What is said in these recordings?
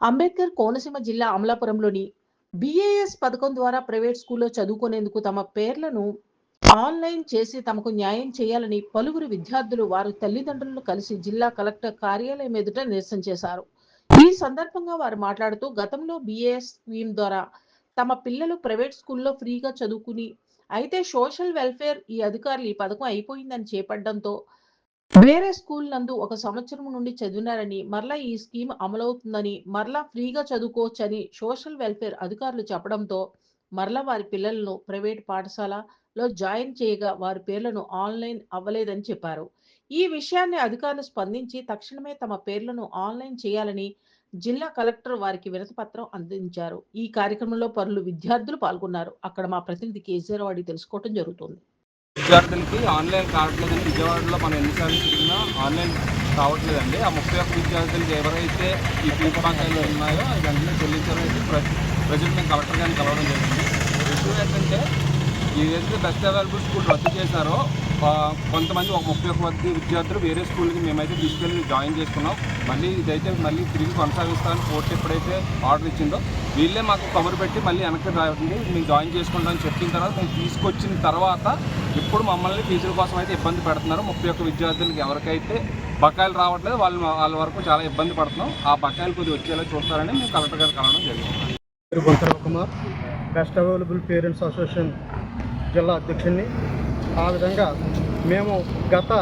అంబేద్కర్ కోనసీమ జిల్లా అమలాపురంలోని బిఏఎస్ పథకం ద్వారా ప్రైవేట్ స్కూల్లో చదువుకునేందుకు తమ పేర్లను ఆన్లైన్ చేసి తమకు న్యాయం చేయాలని పలువురు విద్యార్థులు వారి తల్లిదండ్రులను కలిసి జిల్లా కలెక్టర్ కార్యాలయం ఎదుట నిరసన చేశారు. ఈ సందర్భంగా వారు మాట్లాడుతూ గతంలో బిఏఎస్ స్కీమ్ ద్వారా తమ పిల్లలు ప్రైవేట్ స్కూల్లో ఫ్రీగా చదువుకుని అయితే సోషల్ వెల్ఫేర్ ఈ అధికారులు ఈ పథకం అయిపోయిందని చేపట్టడంతో వేరే స్కూల్ నందు ఒక సంవత్సరం నుండి చదివినారని మరలా ఈ స్కీమ్ అమలవుతుందని మరలా ఫ్రీగా చదువుకోవచ్చని సోషల్ వెల్ఫేర్ అధికారులు చెప్పడంతో మరలా వారి పిల్లలను ప్రైవేట్ పాఠశాలలో జాయిన్ చేయగా వారి పేర్లను ఆన్లైన్ అవ్వలేదని చెప్పారు. ఈ విషయాన్ని అధికారులు స్పందించి తక్షణమే తమ పేర్లను ఆన్లైన్ చేయాలని జిల్లా కలెక్టర్ వారికి వినతిపత్రం అందించారు. ఈ కార్యక్రమంలో పలువురు విద్యార్థులు పాల్గొన్నారు. అక్కడ మా ప్రతినిధి కేసీఆర్ వాడి తెలుసుకోవడం జరుగుతుంది. విద్యార్థులకి ఆన్లైన్ కావట్లేదండి విజయవాడలో మనం ఎన్నిసార్లు తిరిగినా ఆన్లైన్ కావట్లేదండి ఆ ముప్పై ఒక్క విద్యార్థులకి ఎవరైతే ఈ ఫీజు బకాయిలు ఉన్నాయో ఇవన్నీ చెల్లించాలని ప్రజలు మేము కలెక్టర్ గారిని కలవడం జరిగింది. విషయం ఏంటంటే ఏదైతే బెస్ట్ అవైలబుల్ స్కూల్ రద్దు చేశారో కొంతమంది ఒక ముప్పై ఒక్క మంది విద్యార్థులు వేరే స్కూల్కి మేమైతే తీసుకెళ్ళి జాయిన్ చేసుకున్నాం. మళ్ళీ ఇదైతే మళ్ళీ తిరిగి కొనసాగిస్తామని కోర్టు ఎప్పుడైతే ఆర్డర్ ఇచ్చిందో వీళ్ళే మాకు కవర్ పెట్టి మళ్ళీ వెనక్కి రావండి మేము జాయిన్ చేసుకుంటామని చెప్పిన తర్వాత మేము తీసుకొచ్చిన తర్వాత ఇప్పుడు మమ్మల్ని ఫీజుల కోసం అయితే ఇబ్బంది పెడుతున్నారు. ముప్పై ఒక్క విద్యార్థులకి ఎవరికైతే బకాయిలు రావట్లేదు వాళ్ళు వాళ్ళ వరకు చాలా ఇబ్బంది పడుతున్నాం. ఆ బకాయిలు కొద్దిగా వచ్చేలా చూస్తారని మేము కలెక్టర్ గారు కలవడం జరిగింది. పేరు Kumar. Best available parents association జిల్లా అధ్యక్షుడిని. ఆ విధంగా మేము గత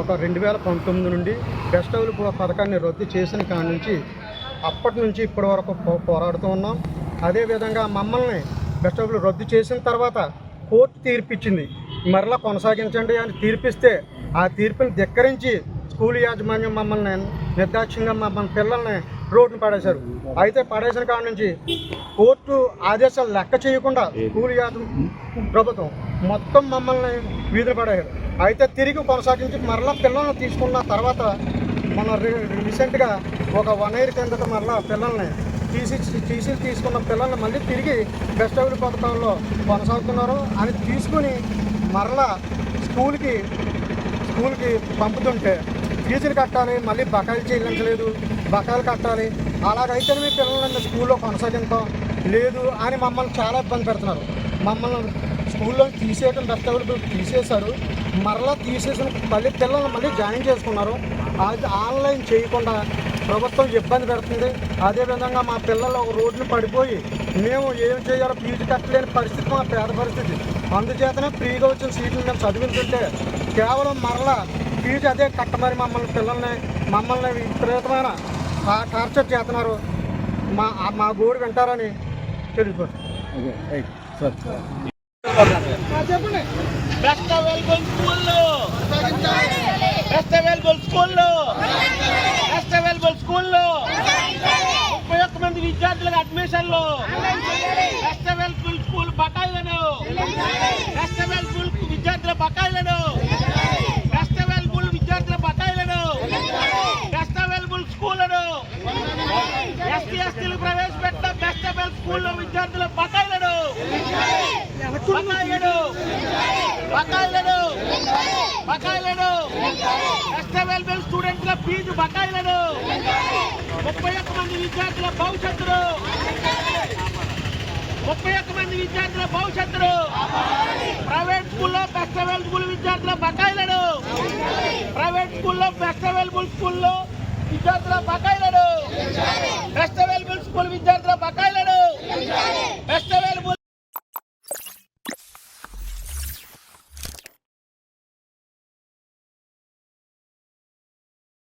ఒక రెండు వేల పంతొమ్మిది నుండి బెస్ట్ అవైలబుల్ పథకాన్ని రద్దు చేసిన కాడి నుంచి అప్పటి నుంచి ఇప్పటి వరకు పోరాడుతూ ఉన్నాం. అదేవిధంగా మమ్మల్ని బెస్ట్ అవైలబుల్ రద్దు చేసిన తర్వాత కోర్టు తీర్పిచ్చింది. మరలా కొనసాగించండి అని తీర్పిస్తే ఆ తీర్పుని ధిక్కరించి స్కూల్ యాజమాన్యం మమ్మల్ని నిర్దాక్ష్యంగా మమ్మల్ని పిల్లల్ని రోడ్డున పడేశారు. అయితే పడేసిన కాడ నుంచి కోర్టు ఆదేశాలు లెక్క చేయకుండా స్కూల్ యాజ ప్రభుత్వం. మొత్తం మమ్మల్ని వీధులు పడేశారు. అయితే తిరిగి కొనసాగించి మరలా పిల్లల్ని తీసుకున్న తర్వాత మన రీ- రీసెంట్గా ఒక వన్ ఇయర్ కిందట మరలా పిల్లల్ని తీసి తీసి తీసుకున్న పిల్లల్ని మళ్ళీ తిరిగి బెస్ట్ అవైలబుల్ పథకాల్లో కొనసాగుతున్నారు. అని తీసుకుని మరలా స్కూల్కి స్కూల్కి పంపుతుంటే ఫీజులు కట్టాలి మళ్ళీ బకాయిలు చెల్లించలేదు. బకాయిలు కట్టాలి. అలాగైతే మీ పిల్లల్ని స్కూల్లో కొనసాగించాం. లేదు అని మమ్మల్ని చాలా ఇబ్బంది పెడుతున్నారు. మమ్మల్ని స్కూల్లో తీసేయడం బెస్ట్ అవైలబుల్ తీసేశారు. మరలా తీసేసిన మళ్ళీ పిల్లల్ని మళ్ళీ జాయిన్ చేసుకున్నారు. అది ఆన్లైన్ చేయకుండా ప్రభుత్వం ఇబ్బంది పెడుతుంది. అదేవిధంగా మా పిల్లలు ఒక రోడ్డున పడిపోయి మేము ఏం చేయాలో ఫీజు కట్టలేని పరిస్థితి మా పేద పరిస్థితి. అందుచేతనే ఫ్రీగా వచ్చిన సీట్లు మేము చదివించుంటే కేవలం మరలా ఫీజు అదే కట్టమని మమ్మల్ని పిల్లల్ని మమ్మల్ని విపరీతమైన టార్చర్ చేస్తున్నారు. మా మా గోడు వింటారని చెప్పండి. బెస్ట్ అవైలబుల్ స్కూల్లో బెస్ట్ అవైలబుల్ స్కూల్లో బెస్ట్ అవైలబుల్ స్కూల్లో ముప్పై ఒక్క మంది విద్యార్థులకు అడ్మిషన్లు బెస్ట్ అవైలబుల్ స్కూల్ బకాయిలను. బెస్ట్ అవైలబుల్ విద్యార్థుల బకాయిలను బెస్ట్ అవైలబుల్ విద్యార్థుల బకాయిలను బెస్ట్ అవైలబుల్ స్కూళ్ళను ఎస్టీ ఎస్టీలు ప్రవేశపెట్టిన బెస్ట్ స్కూల్లో విద్యార్థుల బకాయిలను. బకాయిలను. బకాయిలను. బకాయిలను. బెస్ట్ అవైలబుల్ స్టూడెంట్ల ఫీజు బకాయిలను. ముప్పై ఒక్క మంది విద్యార్థుల భవిష్యత్తును. ముప్పై ఒక్క మంది విద్యార్థుల భవిష్యత్తును. ప్రైవేట్ స్కూల్లో బెస్ట్ అవైలబుల్ విద్యార్థుల బకాయిలను. ప్రైవేట్ స్కూల్లో బెస్ట్ అవైలబుల్ స్కూల్లో విద్యార్థుల బకాయిలను. బెస్ట్ అవైలబుల్ స్కూల్ విద్యార్థుల ব্যস্ত